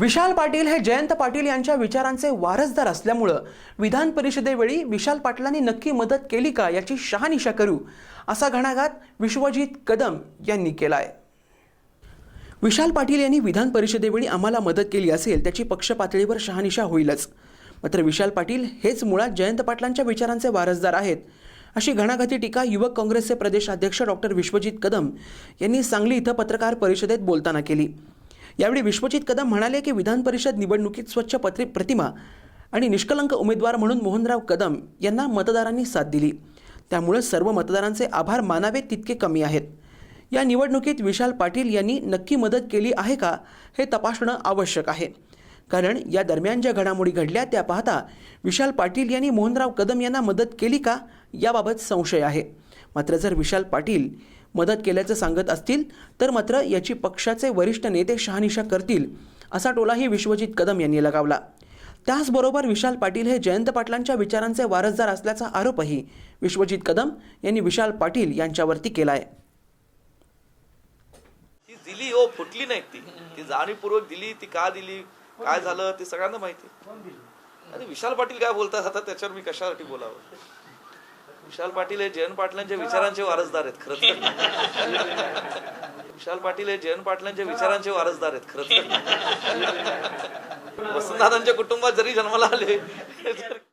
विशाल पाटील हे जयंत पाटील यांच्या विचारांचे वारसदार असल्यामुळं विधान परिषदेवेळी विशाल पाटलांनी नक्की मदत केली का याची शहानिशा करू असा घणाघात विश्वजित कदम यांनी केला आहे विशाल पाटील यांनी विधान परिषदेवेळी आम्हाला मदत केली असेल त्याची पक्ष पातळीवर शहानिशा होईलच. मात्र विशाल पाटील हेच मुळात जयंत पाटलांच्या विचारांचे वारसदार आहेत अशी घणाघाती टीका युवक काँग्रेसचे प्रदेशाध्यक्ष डॉक्टर विश्वजित कदम यांनी सांगली इथं पत्रकार परिषदेत बोलताना केली. यावेळी विश्वजित कदम म्हणाले की विधान परिषद निवडणुकीत स्वच्छ पत्री प्रतिमा आणि निष्कलंक उमेदवार म्हणून मोहनराव कदम यांना मतदारांनी साथ दिली. त्यामुळे सर्व मतदारांचे आभार मानावे तितके कमी आहेत. या निवडणुकीत विशाल पाटील यांनी नक्की मदत केली आहे का हे तपासणं आवश्यक आहे. कारण या दरम्यान ज्या घडामोडी घडल्या त्या पाहता विशाल पाटील यांनी मोहनराव कदम यांना मदत केली का याबाबत संशय आहे. मात्र जर विशाल पाटील मदत केल्याचं सांगत असतील तर मात्र याची पक्षाचे वरिष्ठ नेते शहानिशा करतील असा टोलाही विश्वजित कदम यांनी लगावला. त्याचबरोबर विशाल पाटील हे जयंत पाटलांच्या विचारांचे वारसदार असल्याचा आरोपही विश्वजित कदम यांनी विशाल पाटील यांच्यावरती केलाय. ती दिली हो फुटली नाही ती. ती जाणीवपूर्वक दिली ती का दिली काय झालं ते सगळ्यांना माहिती आणि विशाल पाटील काय बोलतात आता त्याच्यावर मी कशासाठी बोलावं? विशाल पाटील हे जयंत पाटलांच्या विचारांचे वारसदार आहेत खरं तर. विशाल पाटील हे जयंत पाटलांच्या विचारांचे वारसदार आहेत खरं तर. वसंतदादांच्या कुटुंबात जरी जन्माला आले तर